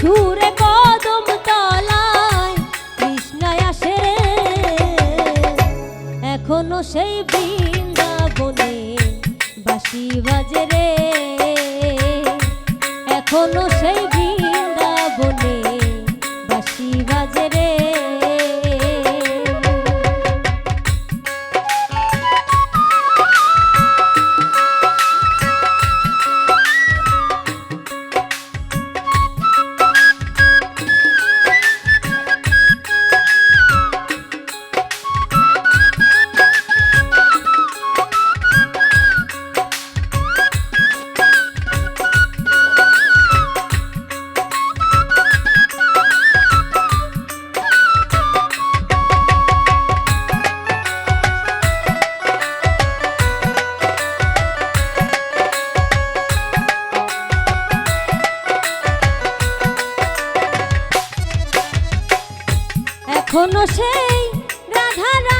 সুরে কদম সেই বৃন্দাবনে বাসি বাজে রে। এখনও সেই রাধা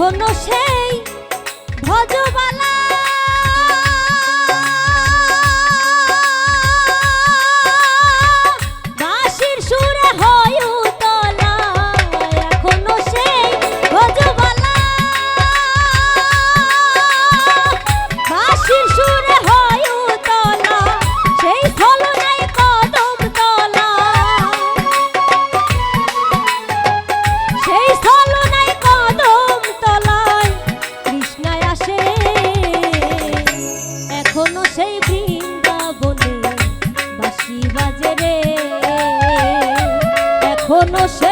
এখনও সেই no sé